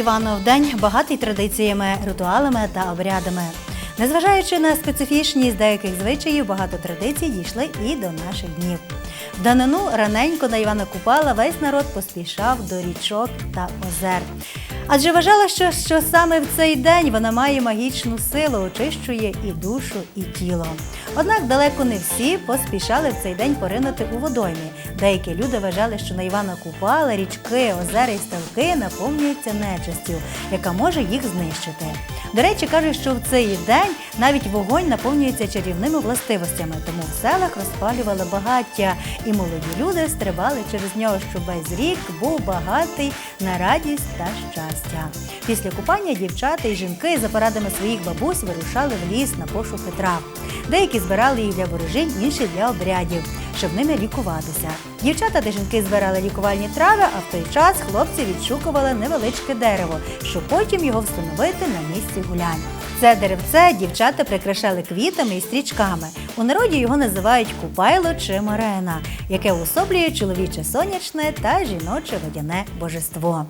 Іванов день багатий традиціями, ритуалами та обрядами. Незважаючи на специфічність деяких звичаїв, багато традицій дійшли і до наших днів. В данину раненько на Івана Купала весь народ поспішав до річок та озер. Адже вважала, що, що саме в цей день вона має магічну силу, очищує і душу, і тіло. Однак далеко не всі поспішали в цей день поринути у водоймі. Деякі люди вважали, що на Івана Купала річки, озера і ставки наповнюються нечистю, яка може їх знищити. До речі, кажуть, що в цей день навіть вогонь наповнюється чарівними властивостями, тому в селах розпалювали багаття, і молоді люди стрибали через нього, щоб весь рік був багатий на радість та щастя. Після купання дівчата і жінки за порадами своїх бабусь вирушали в ліс на пошуки трав. Деякі збирали їх для ворожінь, інші для обрядів, щоб ними лікуватися. Дівчата та жінки збирали лікувальні трави, а в той час хлопці відшукували невеличке дерево, щоб потім його встановити на місці гулянь. Це деревце дівчата прикрашали квітами і стрічками. У народі його називають купайло чи марена, яке уособлює чоловіче сонячне та жіноче водяне божество.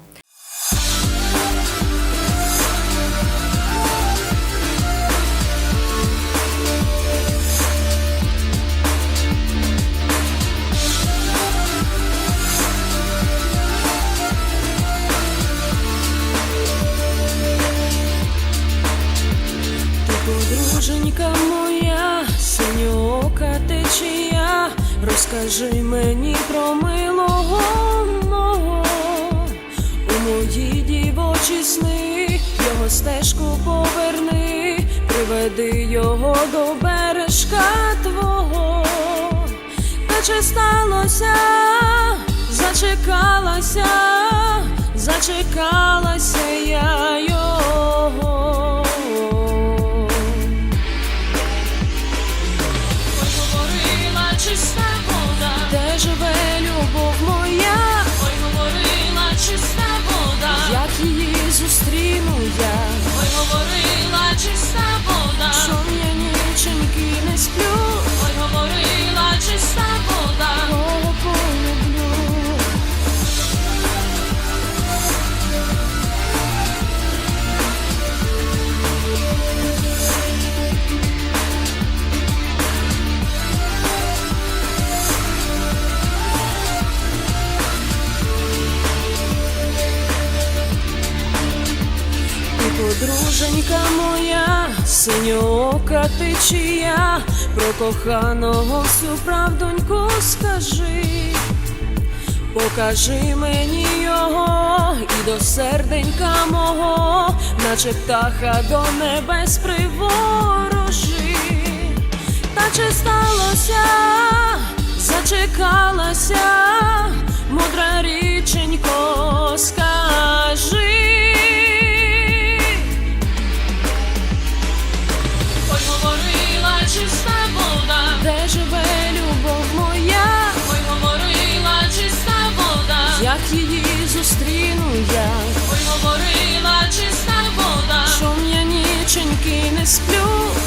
Подруженька моя, синьока течія, розкажи мені про милого мого. У мої дівочі сни, його стежку поверни, приведи його до бережка твого. Та чи сталося, зачекалася, зачекалася я його. Ти чия, про коханого всю правдоньку скажи, покажи мені його і до серденька мого, наче птаха до небес приворожи. Та чи сталося, зачекалася, мудра річенько, скажи. Ніченьки не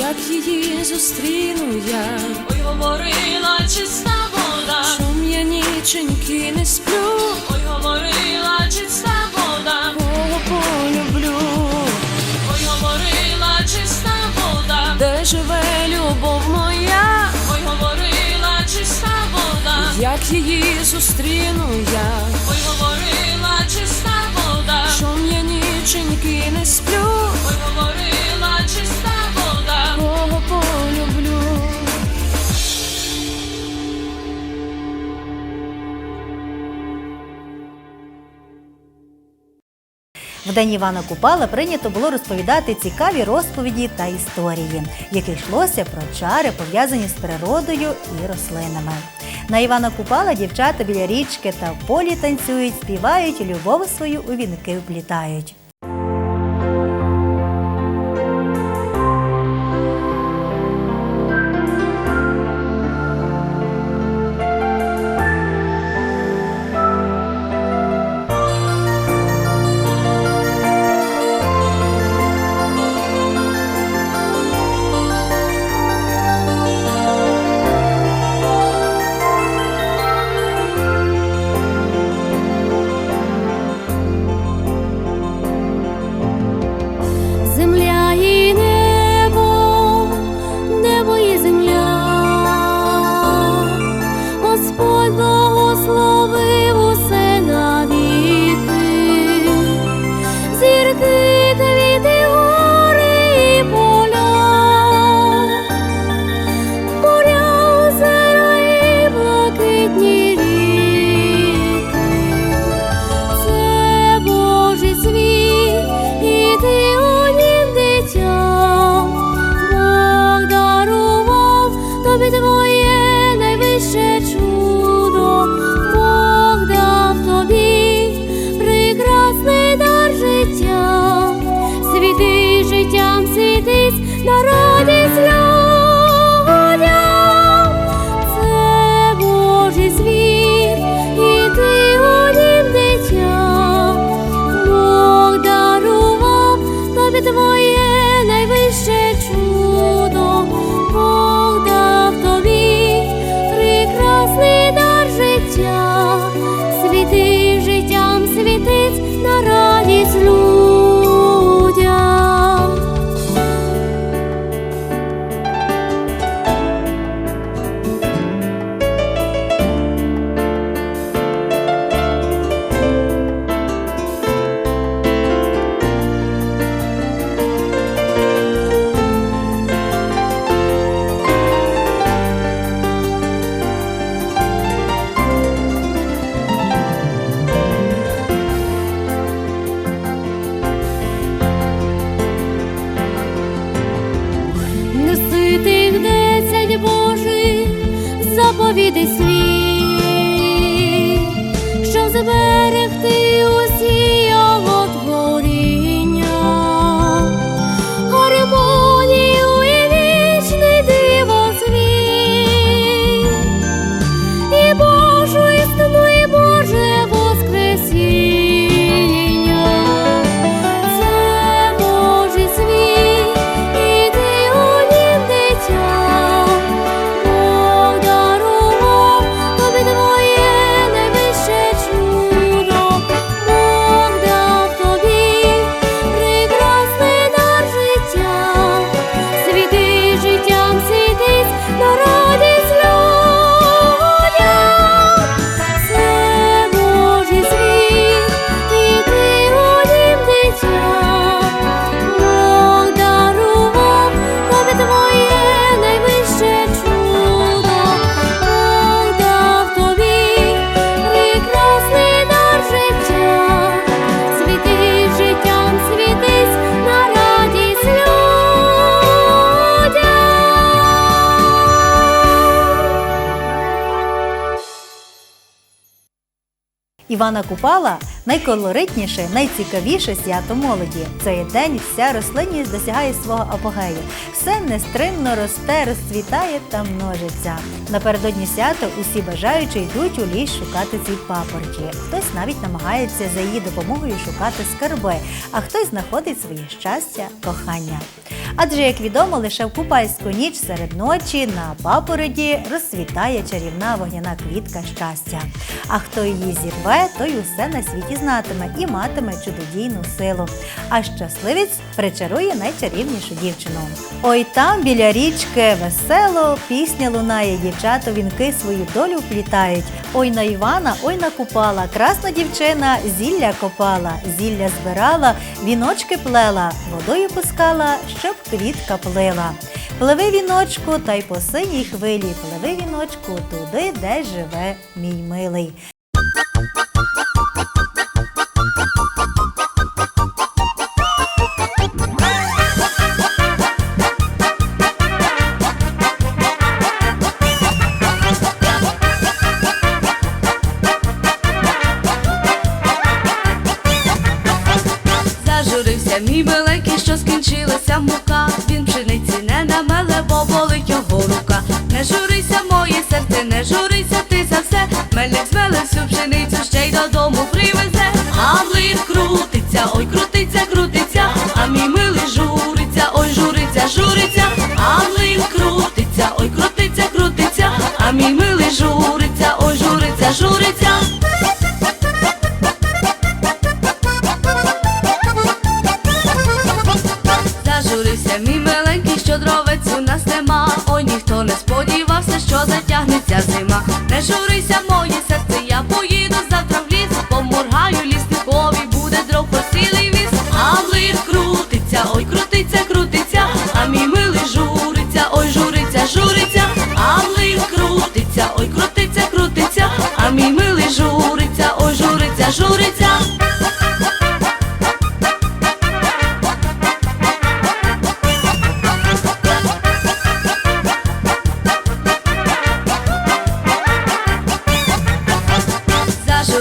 як її зустріну я. Ой, говорила чиста вода, шум я ніченьки не сплю. Ой, говорила чиста вода, кого полюблю. Ой, говорила чиста вода, де живе любов моя. Ой, говорила чиста вода, як її зустріну я. В день Івана Купала прийнято було розповідати цікаві розповіді та історії, які йшлося про чари, пов'язані з природою і рослинами. На Івана Купала дівчата біля річки та в полі танцюють, співають, любов свою у вінки вплітають. sua vida e sua Івана Купала найколоритніше, найцікавіше свято молоді. Цей день вся рослинність досягає свого апогею. Все нестримно росте, розцвітає та множиться. Напередодні свята усі бажаючі йдуть у ліс шукати ці папорті. Хтось навіть намагається за її допомогою шукати скарби, а хтось знаходить своє щастя, кохання. Адже, як відомо, лише в купальську ніч серед ночі на папороді розцвітає чарівна вогняна квітка щастя. А хто її зірве, той усе на світі знатиме і матиме чудодійну силу. А щасливець причарує найчарівнішу дівчину. Ой там біля річки весело, пісня лунає, дівчата вінки свою долю вплітають. Ой на Івана, ой на Купала, красна дівчина зілля копала, зілля збирала, віночки плела, водою пускала, щоб квітка плила. Пливи віночку, та й по синій хвилі. Пливи віночку туди, де живе мій милий. Зажурився, Мій великий, що скінчили болить його рука. Не журися, моє серце, не журися ти за все. Мельник змеле всю пшеницю, ще й додому привезе. А млин крутиться, ой, крутиться, крутиться, а мій милий журиться, ой, журиться, журиться, а млин крутиться, ой, крутиться, крутиться, а мій милий журиться, ой, журиться, журиться. Не журися,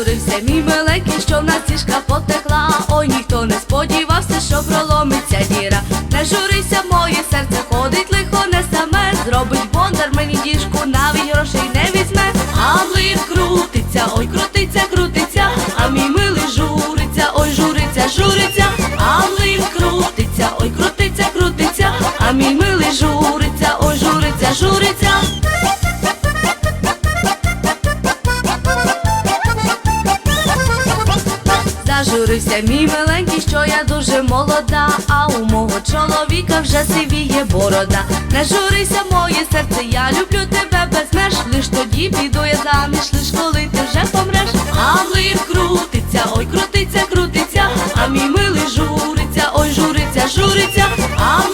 Зажурився мій миленький, що в нас тішка потекла. Ой, ніхто не сподівався, що проломиться діра. Не журися, моє серце ходить лихо не саме. Зробить бондар мені діжку, навіть грошей не візьме. А млин крутиться, ой, крутиться, крутиться, а мій милий журиться, ой, журиться, журиться, Зажурився мій миленький, що я дуже молода, а у мого чоловіка вже сивіє борода. Не журися, моє серце, я люблю тебе без. Лиш тоді піду я заміж, лиш коли ти вже помреш. А млин крутиться, ой, крутиться, крутиться, а мій милий журиться, ой, журиться, журиться, а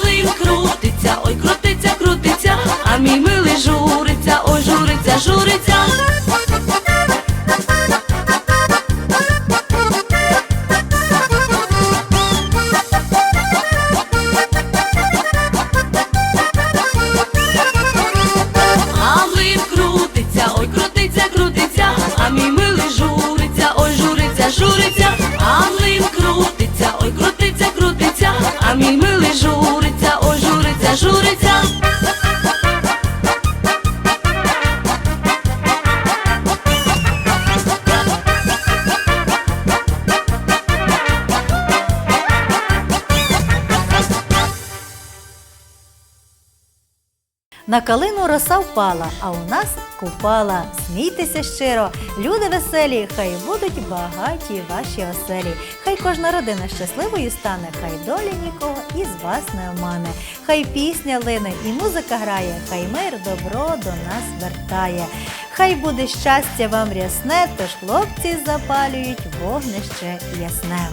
На роса впала, а у нас купала. Смійтеся щиро, люди веселі, хай будуть багаті ваші оселі. Хай кожна родина щасливою стане, хай доля нікого із вас не омане. Хай пісня лине і музика грає, хай мир добро до нас вертає. Хай буде щастя вам рясне, тож хлопці запалюють вогнище ясне.